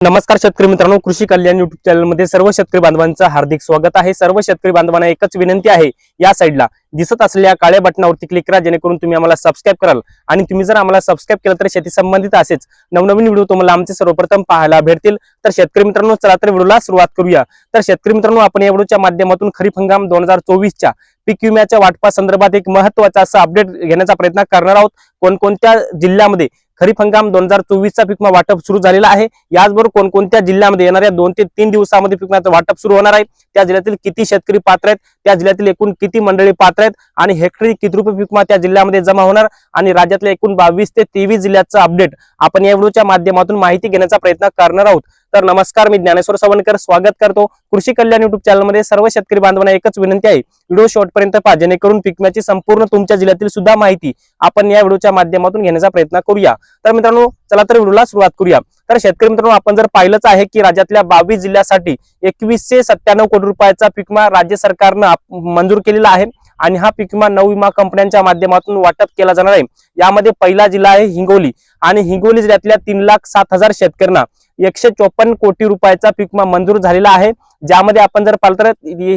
नमस्कार शेतकरी मित्रांनो कृषी कल्याण युट्यूब चॅनलमध्ये सर्व शेतकरी बांधवांचं हार्दिक स्वागत आहे. सर्व शेतकरी बांधवांना एकच विनंती आहे या साईडला दिसत असलेल्या काळ्या बटनावरती क्लिक करा जेणेकरून तुम्ही आम्हाला सबस्क्राईब कराल. आणि तुम्ही जर आम्हाला सबस्क्राईब केलं तर शेती संबंधित असेच नवनवीन व्हिडिओ तुम्हाला आमचे सर्वप्रथम पाहायला भेटतील. तर शेतकरी मित्रांनो चला तर व्हिडिओला सुरुवात करूया. तर शेतकरी मित्रांनो आपण या व्हिडिओच्या माध्यमातून खरीप हंगाम दोन हजार चोवीसच्या पीक विम्याच्या वाटपा संदर्भात एक महत्त्वाचा असा अपडेट घेण्याचा प्रयत्न करणार आहोत. कोणकोणत्या जिल्ह्यामध्ये खरीप हंगाम दोन हजार चोवीसचा पिकमा वाटप सुरू झालेला आहे. याचबरोबर कोणकोणत्या जिल्ह्यामध्ये येणाऱ्या दोन ते तीन दिवसामध्ये पिकमाचं वाटप सुरू होणार आहे? त्या जिल्ह्यातील किती शेतकरी पात्र आहेत? त्या जिल्ह्यातील एकूण किती मंडळी पात्र आहेत? आणि हेक्टरी किती रुपये पिकमा त्या जिल्ह्यामध्ये जमा होणार? आणि राज्यातल्या एकूण बावीस ते तेवीस जिल्ह्याचं अपडेट आपण या व्हिडिओच्या माध्यमातून माहिती घेण्याचा प्रयत्न करणार आहोत. तर नमस्कार मी ज्ञानेश्वर सवनकर. स्वागत करतो कृषी कल्याण युट्यूब चॅनलमध्ये सर्व शेतकरी बांधवांना एकच विनंती आहे. व्हिडिओ शेवटपर्यंत पहा. जेणेकरून पिकम्याची संपूर्ण तुमच्या जिल्ह्यातील सुद्धा माहिती आपण या व्हिडिओच्या माध्यमातून घेण्याचा प्रयत्न करूया. तर मित्रांनो चला तर व्हिडिओला सुरुवात करूया. तर शेतकरी मित्रांनो आपण जर पाहिलंच आहे की राज्यातल्या बावीस जिल्ह्यासाठी एकवीसशे सत्त्याण्णव कोटी रुपयाचा पिकमा राज्य सरकारनं मंजूर केलेला आहे आणि हा पिकमा नऊ विमा कंपन्यांच्या माध्यमातून वाटप केला जाणार आहे. यामध्ये पहिला जिल्हा आहे हिंगोली आणि हिंगोली जिल्ह्यातल्या तीन लाख सात हजार शेतकऱ्यांना एकशे चोपन्न कोटी रुपयाचा पिकमा मंजूर झालेला आहे. ज्यामध्ये आपण जर पाहिलं तर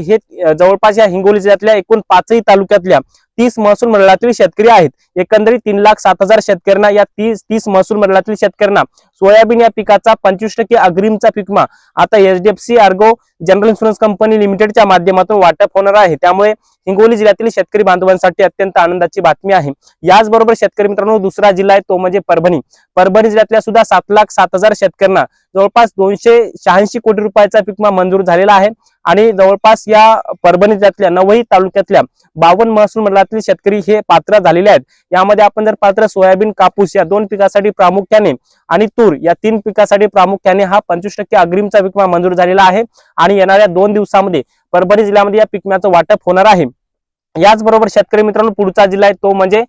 हे जवळपास या हिंगोली जिल्ह्यातल्या एकूण पाचही तालुक्यातल्या तीस महसूल मंडळातील शेतकरी आहेत. एकंदरीत तीन लाख सात हजार शेतकऱ्यांना या तीस तीस महसूल मंडळातील शेतकऱ्यांना सोयाबीन या पिकाचा पंचवीस टक्के अग्रिमचा पिकमा. आता HDFC Ergo general insurance company लिमिटेडच्या माध्यमातून वाटप होणार आहे. त्यामुळे हिंगोली जिल्ह्यातील शेतकरी बांधवांसाठी अत्यंत आनंदाची बातमी आहे. याचबरोबर शेतकरी मित्रांनो दुसरा जिल्हा आहे तो म्हणजे परभणी. परभणी जिल्ह्यातल्या सुद्धा सात लाख सात हजार शेतकऱ्यांना जवळपास दोनशे शहाऐंशी कोटी रुपयाचा पिकमा मंजूर झालेला आहे. आणि जवळपास या परभणी जिल्ह्यातल्या नवही तालुक्यातल्या बावन्न महसूल मंडळातील शेतकरी हे पात्र झालेले आहेत. यामध्ये आपण जर पात्र सोयाबीन कापूस या दोन पिकासाठी प्रामुख्याने आणि तूर या तीन पिकासाठी प्रामुख्याने हा पंचवीस टक्के अग्रिमचा विकमा मंजूर झालेला आहे. आणि येणाऱ्या दोन दिवसामध्ये परभणी जिल्ह्यामध्ये या पिकम्याचं वाटप होणार आहे. याचबरोबर शेतकरी मित्रांनो पुढचा जिल्हा आहे तो म्हणजे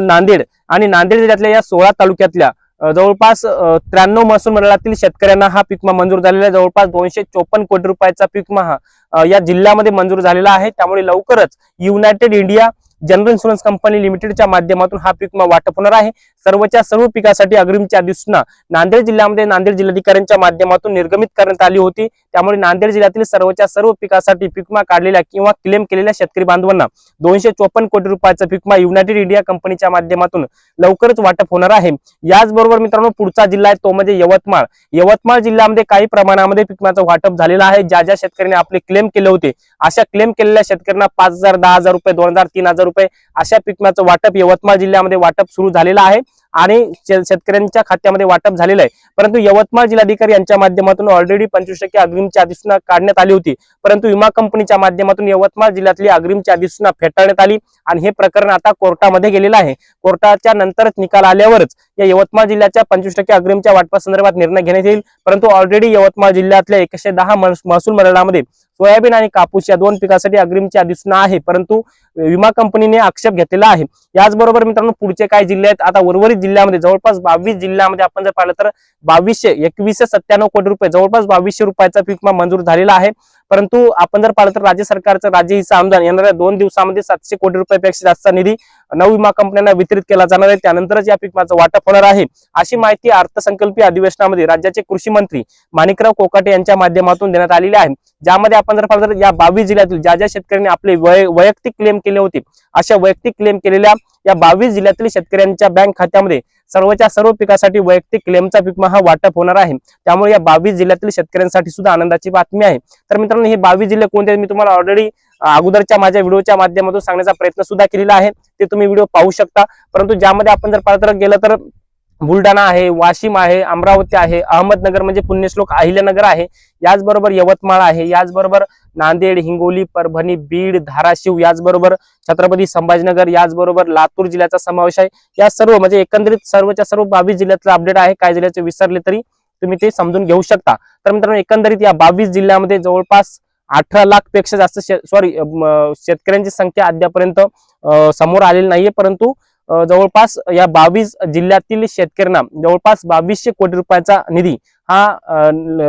नांदेड. आणि नांदेड जिल्ह्यातल्या या सोळा तालुक्यातल्या जवळपास त्र्याण्णव महसूल मंडळातील शेतकऱ्यांना हा पिकमा मंजूर झालेला आहे. जवळपास दोनशे चोपन्न कोटी रुपयाचा पिकमा हा या जिल्ह्यामध्ये मंजूर झालेला आहे. त्यामुळे लवकरच United India general insurance company लिमिटेडच्या माध्यमातून हा पिकमा वाटप होणार आहे. सर्वच्या सर्व पिकासाठी अग्रिमची अधिसूचना नांदेड जिल्ह्यामध्ये नांदेड जिल्हाधिकाऱ्यांच्या माध्यमातून निर्गमित करण्यात आली होती. त्यामुळे नांदेड जिल्ह्यातील सर्वच्या सर्व पिकासाठी पिकमा काढलेल्या किंवा क्लेम केलेल्या शेतकरी बांधवांना दोनशे चोपन्न कोटी रुपयाचा पिकमा युनायटेड इंडिया कंपनीच्या माध्यमातून लवकरच वाटप होणार आहे. याचबरोबर मित्रांनो पुढचा जिल्हा आहे तो म्हणजे यवतमाळ. यवतमाळ जिल्ह्यामध्ये काही प्रमाणामध्ये पिकमाचं वाटप झालेलं आहे. ज्या ज्या शेतकऱ्यांनी आपले क्लेम केले होते अशा क्लेम केलेल्या शेतकऱ्यांना पाच हजार दहा हजार रुपये दोन हजार तीन हजार रुपये अशा पिकमाचं वाटप यवतमाळ जिल्ह्यामध्ये वाटप सुरू झालेलं आहे आणि शेतकऱ्यांच्या खात्यामध्ये वाटप झालेलं आहे. परंतु यवतमाळ जिल्हाधिकारी यांच्या माध्यमातून ऑलरेडी पंचवीस टक्के अग्रिमची अधिसूचना काढण्यात आली होती. परंतु विमा कंपनीच्या माध्यमातून यवतमाळ जिल्ह्यातली अग्रिमची अधिसूचना फेटाळण्यात आली आणि हे प्रकरण आता कोर्टामध्ये गेलेलं आहे. कोर्टाच्या नंतरच निकाल आल्यावरच या यवतमाळ जिल्ह्याच्या पंचवीस टक्के अग्रिमच्या वाटपासंदर्भात निर्णय घेण्यात येईल. परंतु ऑलरेडी यवतमाळ जिल्ह्यातल्या एकशे दहा महसूल मंडळामध्ये सोयाबीन आणि कापूस या दोन पिकासाठी अग्रिमची अधिसूचना आहे परंतु विमा कंपनीने आक्षेप घेतलेला आहे. याचबरोबर मित्रांनो पुढचे काय जिल्हे आहेत? आता उर्वरित जिल्ह्यामध्ये जवळपास बावीस जिल्ह्यामध्ये आपण जर पाहिलं तर बावीसशे एकवीसशे सत्त्याण्णव कोटी रुपये जवळपास बावीसशे रुपयाचा पिकमा मंजूर झालेला आहे. परंतु आपण जर पाहिलं तर राज्य सरकारचं राज्य हिस्सा अनुदान येणाऱ्या दोन दिवसामध्ये सातशे कोटी रुपयापेक्षा जास्त निधी नऊ विमा कंपन्यांना वितरित केला जाणार आहे. त्यानंतरच या पिकमाचं वाटप होणार आहे. अशी माहिती अर्थसंकल्पीय अधिवेशनामध्ये राज्याचे कृषी मंत्री माणिकराव कोकाटे यांच्या माध्यमातून देण्यात आलेली आहे. ज्यामध्ये आपण जर पाहिलं तर या बावीस जिल्ह्यातील ज्या ज्या शेतकऱ्यांनी आपले वैयक्तिक क्लेम केले होते अशा वैयक्तिक क्लेम केलेल्या या बावीस जिल्ह्यातील शेतकऱ्यांच्या बँक खात्यामध्ये सर्वच्या सर्व पिकासाठी वैयक्तिक क्लेमचा पिकमा हा वाटप होणार आहे. त्यामुळे या बावीस जिल्ह्यातील शेतकऱ्यांसाठी सुद्धा आनंदाची बातमी आहे. तर मित्रांनो हे बावीस जिल्हे कोणते मी तुम्हाला ऑलरेडी अगोदरच्या माझ्या व्हिडिओच्या माध्यमातून सांगण्याचा प्रयत्न सुद्धा केलेला आहे. ते तुम्ही व्हिडिओ पाहू शकता. परंतु ज्यामध्ये आपण जर पात्र गेलं तर बुलढाणा आहे वाशिम आहे अमरावती आहे अहमदनगर म्हणजे पुण्यश्लोक अहिल्यानगर आहे. याचबरोबर यवतमाळ आहे याचबरोबर नांदेड हिंगोली परभणी बीड धाराशिव याचबरोबर छत्रपती संभाजीनगर याचबरोबर लातूर जिल्ह्याचा समावेश आहे. या सर्व म्हणजे एकंदरीत सर्वच्या सर्व बावीस जिल्ह्यातलं अपडेट आहे. काय जिल्ह्याचे विसरले तरी तुम्ही ते समजून घेऊ शकता. तर मित्रांनो एकंदरीत या बावीस जिल्ह्यामध्ये जवळपास अठरा लाखपेक्षा जास्त सॉरी शेतकऱ्यांची संख्या अद्यापर्यंत समोर आलेली नाहीये. परंतु जवळपास या बावीस जिल्ह्यातील शेतकऱ्यांना जवळपास बावीसशे कोटी रुपयाचा निधी हा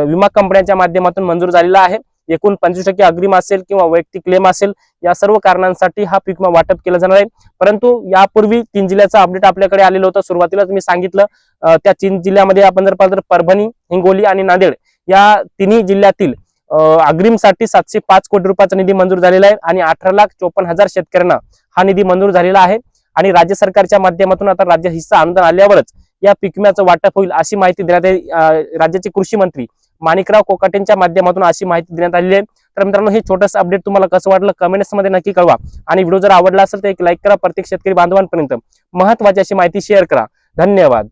विमा कंपन्यांच्या माध्यमातून मंजूर झालेला आहे. एकूण पंचवीस टक्के अग्रिम असेल किंवा वैयक्तिक क्लेम असेल या सर्व कारणांसाठी हा पीक विमा वाटप केला जाणार आहे. परंतु यापूर्वी तीन जिल्ह्याचं अपडेट आपल्याकडे आलेलं होतं. सुरुवातीलाच मी सांगितलं त्या तीन जिल्ह्यामध्ये आपण जर पाहिलं तर परभणी हिंगोली आणि नांदेड या तिन्ही जिल्ह्यातील अं, अग्रिमसाठी सातशे पाच कोटी रुपयाचा निधी मंजूर झालेला आहे आणि अठरा लाख चोपन्न हजार शेतकऱ्यांना हा निधी मंजूर झालेला आहे. आणि राज्य सरकारच्या माध्यमातून आता राज्य हिस्सा अनुदान आल्यावरच या पीक विम्याचं वाटप होईल अशी माहिती देण्यात आली. राज्याचे कृषी मंत्री माणिकराव कोकाटेंच्या माध्यमातून अशी माहिती देण्यात आलेली आहे. तर मित्रांनो हे छोटंसं अपडेट तुम्हाला कसं वाटलं कमेंट्समध्ये नक्की कळवा. आणि व्हिडिओ जर आवडला असेल तर एक लाईक करा. प्रत्येक शेतकरी बांधवांपर्यंत महत्वाची अशी माहिती शेअर करा. धन्यवाद.